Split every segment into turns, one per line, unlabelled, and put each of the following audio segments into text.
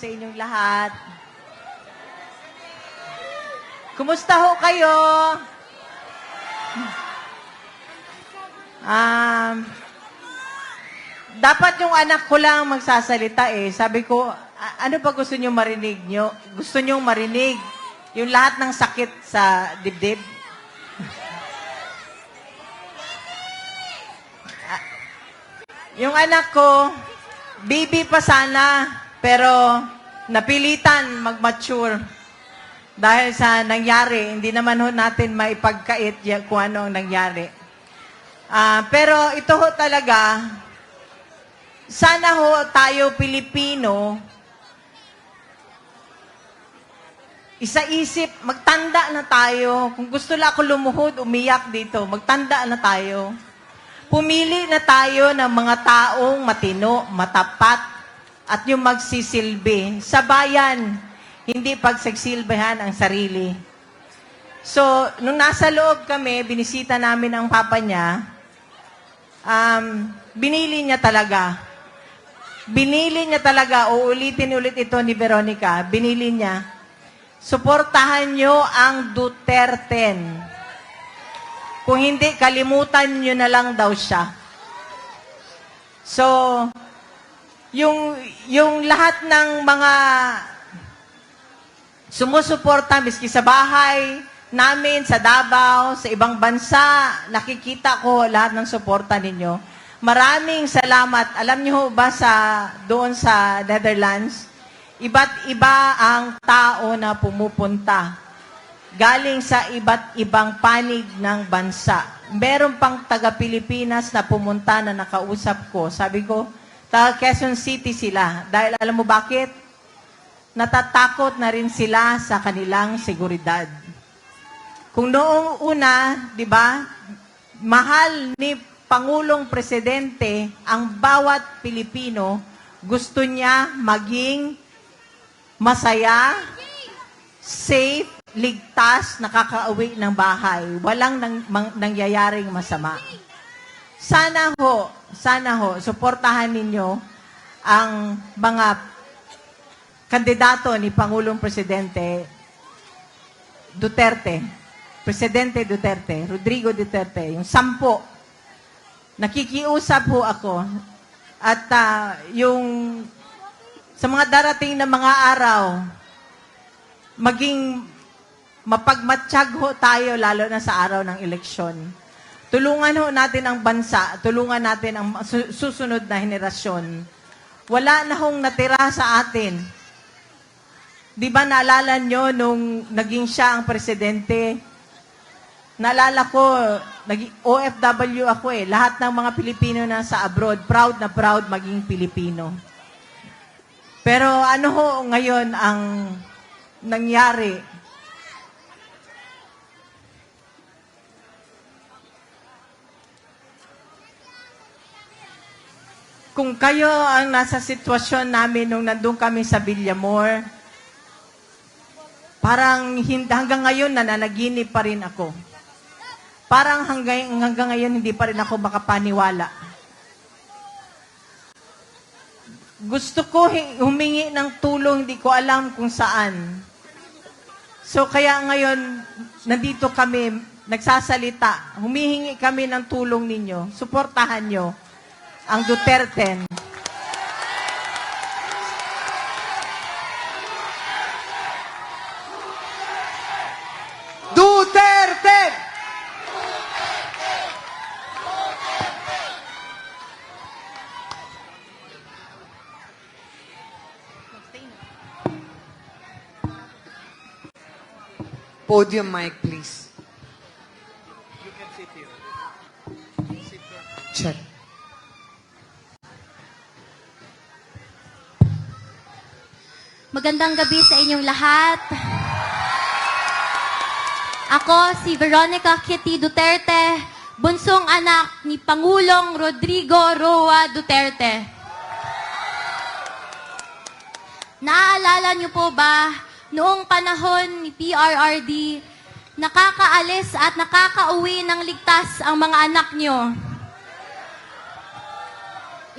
sa inyong lahat. Kumusta ho kayo? Um, dapat yung anak ko lang magsasalita eh. Sabi ko, "A- ano ba gusto nyo marinig nyo? Gusto nyo marinig yung lahat ng sakit sa dibdib? Yung anak ko, baby pa sana, pero napilitan mag-mature. Dahil sa nangyari, hindi naman ho natin maipagkait kung ano ang nangyari. Ah, pero ito ho talaga, sana ho tayo Pilipino, isa-isip, magtanda na tayo. Kung gusto lang ako lumuhod, umiyak dito, magtanda na tayo. Pumili na tayo ng mga taong matino, matapat, at yung magsisilbi sa bayan, hindi pagsagsilbihan ang sarili. So, nung nasa loob kami, binisita namin ang papa niya, um, binili niya talaga. Binili niya talaga, uulitin ulit ito ni Veronica, binili niya, suportahan niyo ang Duterte. Kung hindi, kalimutan niyo na lang daw siya. So, yung, yung lahat ng mga sumusuporta, miski sa bahay namin, sa Davao, sa ibang bansa, nakikita ko lahat ng suporta ninyo. Maraming salamat. Alam niyo ba sa doon sa Netherlands, iba't iba ang tao na pumupunta. Galing sa iba't ibang panig ng bansa. Meron pang taga-Pilipinas na pumunta na nakausap ko. Sabi ko, taga Quezon City sila. Dahil alam mo bakit? natatakot na rin sila sa kanilang seguridad. Kung noong una, di ba, mahal ni Pangulong Presidente ang bawat Pilipino, gusto niya maging masaya, safe, ligtas, nakakauwi ng bahay. Walang nang, mang- nangyayaring masama. Sana ho, sana ho, suportahan ninyo ang mga kandidato ni Pangulong Presidente Duterte, Presidente Duterte, Rodrigo Duterte, yung sampo, nakikiusap ho ako at ah, yung sa mga darating na mga araw, maging mapagmatsyag ho tayo lalo na sa araw ng eleksyon. Tulungan ho natin ang bansa, tulungan natin ang su- susunod na henerasyon. Wala na hong natira sa atin. Di ba naalala nyo nung naging siya ang presidente? Naalala ko, naging OFW ako eh. Lahat ng mga Pilipino na sa abroad, proud na proud maging Pilipino. Pero ano ho ngayon ang nangyari? Kung kayo ang nasa sitwasyon namin nung nandun kami sa Villamor, parang hanggang ngayon nananaginip pa rin ako. Parang hanggang, hanggang ngayon hindi pa rin ako makapaniwala. Gusto ko humingi ng tulong, hindi ko alam kung saan. So kaya ngayon, nandito kami, nagsasalita, humihingi kami ng tulong ninyo, suportahan nyo ang Duterte.
Duterte! Podium mic, please. Check.
Magandang gabi sa inyong lahat. Ako si Veronica Kitty Duterte, bunsong anak ni Pangulong Rodrigo Roa Duterte. Naaalala niyo po ba, noong panahon ni PRRD, nakakaalis at nakakauwi ng ligtas ang mga anak niyo?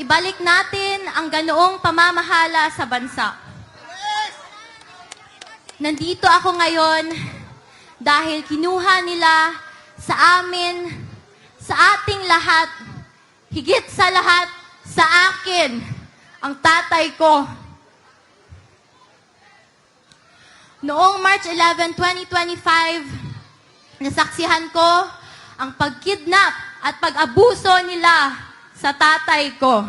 Ibalik natin ang ganoong pamamahala sa bansa. Nandito ako ngayon dahil kinuha nila sa amin, sa ating lahat, higit sa lahat, sa akin, ang tatay ko. Noong March 11, 2025, nasaksihan ko ang pagkidnap at pag-abuso nila sa tatay ko.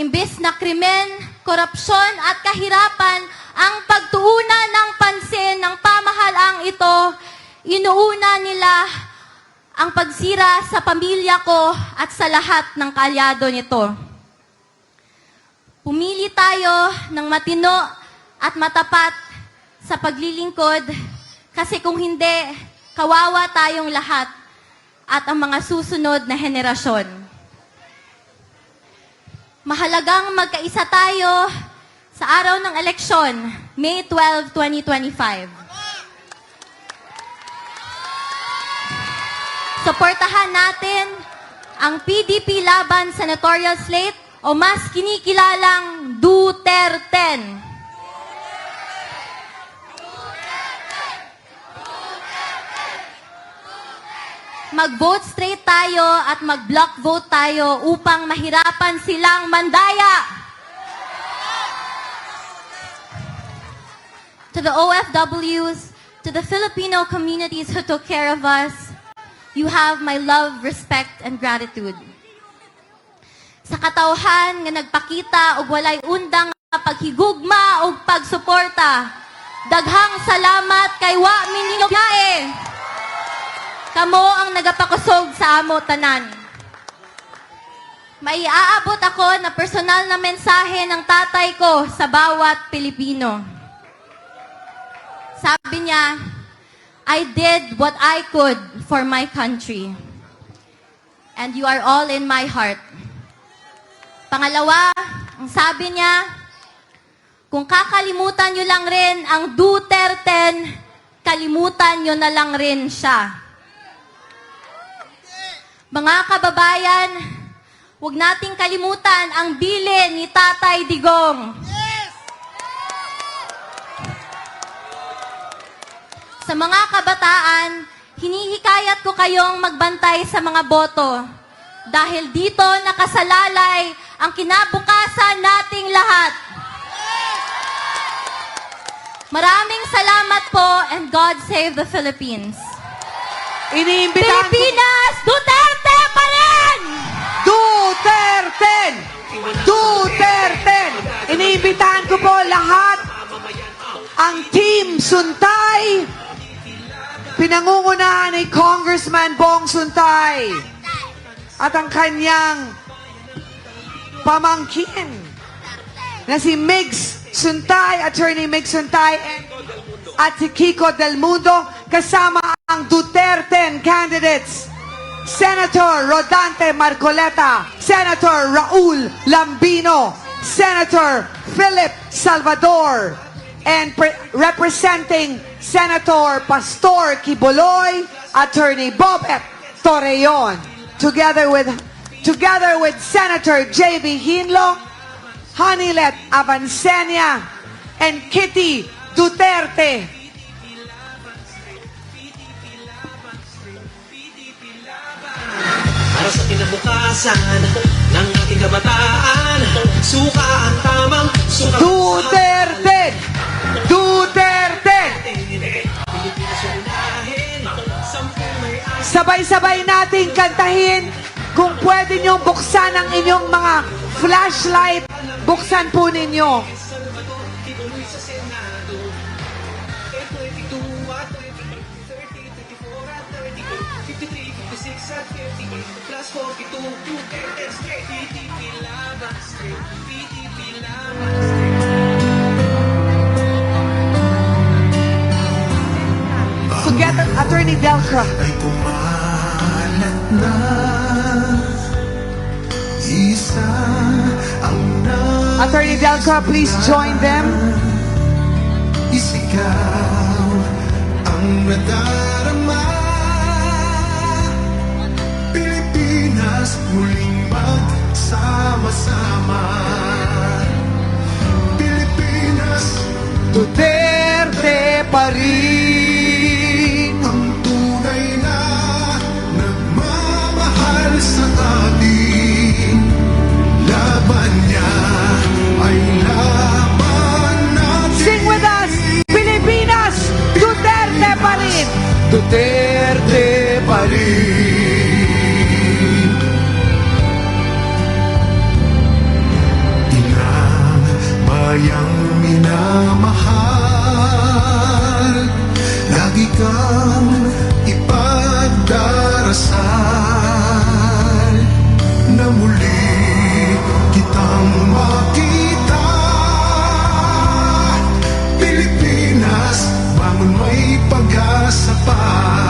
Imbis na krimen, korupsyon at kahirapan ang pagtuunan ng pansin ng pamahalaang ito, inuuna nila ang pagsira sa pamilya ko at sa lahat ng kaalyado nito. Pumili tayo ng matino at matapat sa paglilingkod kasi kung hindi, kawawa tayong lahat at ang mga susunod na henerasyon. Mahalagang magkaisa tayo sa araw ng eleksyon, May 12, 2025. Suportahan natin ang PDP laban senatorial slate o mas kinikilalang Duterte. Mag-vote straight tayo at mag-block vote tayo upang mahirapan silang mandaya. To the OFWs, to the Filipino communities who took care of us, you have my love, respect, and gratitude. Sa katawhan nga nagpakita og walay undang paghigugma ug pagsuporta. Daghang salamat kay wa gae. Kamo ang nagapakusog sa amo tanan. May aabot ako na personal na mensahe ng tatay ko sa bawat Pilipino. Sabi niya, I did what I could for my country. And you are all in my heart. Pangalawa, ang sabi niya, kung kakalimutan nyo lang rin ang Duterte, kalimutan nyo na lang rin siya. Mga kababayan, huwag nating kalimutan ang bilin ni Tatay Digong. Sa mga kabataan, hinihikayat ko kayong magbantay sa mga boto dahil dito nakasalalay ang kinabukasan nating lahat. Maraming salamat po and God save the Philippines.
Iniimbitahan
Pilipinas, Duterte!
Duterte! Duterte! Iniimbitahan ko po lahat ang Team Suntay, pinangungunahan ni Congressman Bong Suntay at ang kanyang pamangkin na si Migs Suntay, Attorney Migs Suntay, at si Kiko Del Mundo, kasama ang Duterte candidates. Senator Rodante Marcoleta, Senator Raul Lambino, Senator Philip Salvador, and pre- representing Senator Pastor Kiboloy, Attorney Bobet Torreon, together with together with Senator J.B. Hinlo, Hanilet Avancenia, and Kitty Duterte.
Sa kinabukasan ng ating kabataan Suka ang tamang suka
Duterte! Duterte! Sabay-sabay nating kantahin. Kung pwede nyo buksan ang inyong mga flashlight, buksan po ninyo.
56 at 58 Plus 42 Duterte straight PDP laban straight PDP laban
Together, Attorney Delcra.
ay kumalat na Isa ang
Attorney Delcra, please join them.
naisigaw Ang nadarama Pilipinas muling magsama-sama Pilipinas
Duterte pa rin.
Kang ipagdarasal kitang makita. Pilipinas, bangon may pag-asa pa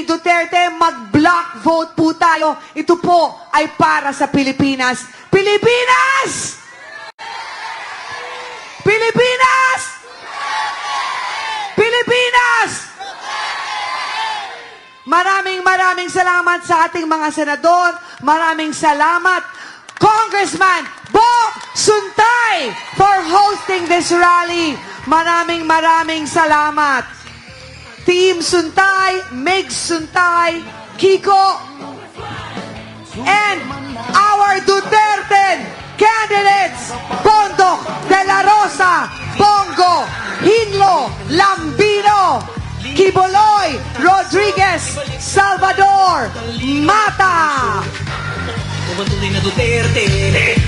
Kitty Duterte, mag-block vote po tayo. Ito po ay para sa Pilipinas. Pilipinas! Pilipinas! Pilipinas! Maraming maraming salamat sa ating mga senador. Maraming salamat, Congressman Bo Suntay, for hosting this rally. Maraming maraming salamat. Team Suntay, Meg Suntay, Kiko, and our Duterte candidates, Bondok de la Rosa, Bongo, Hinlo, Lambino, Kiboloy, Rodriguez, Salvador, Mata.
Tunay na Duterte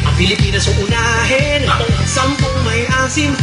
Ang Pilipinas unahin Sampung may asim